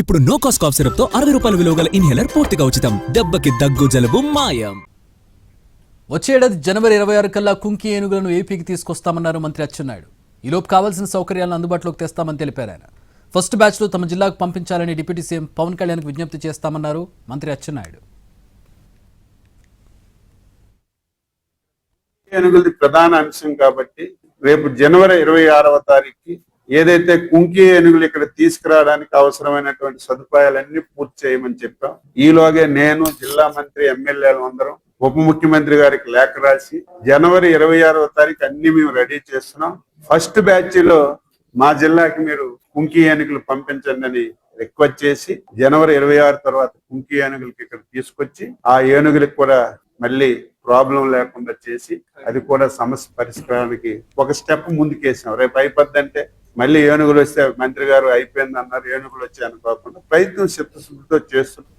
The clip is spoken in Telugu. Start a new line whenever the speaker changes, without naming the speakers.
ఇప్పుడు నో కాస్ట్ కాఫ్ సిరప్తో అరవై రూపాయల విలువ గల ఇన్హేలర్ పూర్తిగా ఉచితం. దెబ్బకి దగ్గు జలుబు మాయం.
వచ్చే ఏడాది జనవరి ఇరవై ఆరు కల్లా కుంకి ఏనుగులను ఏపీకి తీసుకొస్తామన్నారు మంత్రి అచ్చెన్నాయుడు. ఈలోపు కావాల్సిన సౌకర్యాలను అందుబాటులోకి తెస్తామని తెలిపారు ఆయన. ఫస్ట్ బ్యాచ్లో తమ జిల్లాకు పంపించాలని డిప్యూటీ సీఎం పవన్ కళ్యాణ్కు విజ్ఞప్తి చేస్తామన్నారు మంత్రి అచ్చెన్నాయుడు.
ఏనుగులది ప్రధాన అంశం కాబట్టి రేపు జనవరి ఇరవై ఆరవ తారీఖుకి ఏదైతే కుంకి ఏనుగులు ఇక్కడ తీసుకురావడానికి అవసరమైనటువంటి సదుపాయాలన్నీ పూర్తి చేయమని చెప్పాం. ఈలోగే నేను జిల్లా మంత్రి ఎమ్మెల్యేలు అందరం ఉప ముఖ్యమంత్రి గారికి లేఖ రాసి జనవరి ఇరవై ఆరవ తారీఖు అన్ని మేము రెడీ చేస్తున్నాం. ఫస్ట్ బ్యాచ్లో మా జిల్లాకి మీరు కుంకి ఏనుగులు పంపించండి అని రిక్వెస్ట్ చేసి జనవరి ఇరవై ఆరు తర్వాత కుంకి ఏనుగులకి ఇక్కడ తీసుకొచ్చి ఆ ఏనుగులకు కూడా మళ్ళీ ప్రాబ్లం లేకుండా చేసి అది కూడా సమస్య పరిష్కారానికి ఒక స్టెప్ ముందుకేసాం. రేపు అయిపోద్దంటే మళ్ళీ ఏనుగులు వస్తే మంత్రి గారు అయిపోయింది అన్నారు ఏనుగులు వచ్చాయి అనుకోకుండా ప్రయత్నం చిత్తశుద్ధితో చేస్తున్నారు.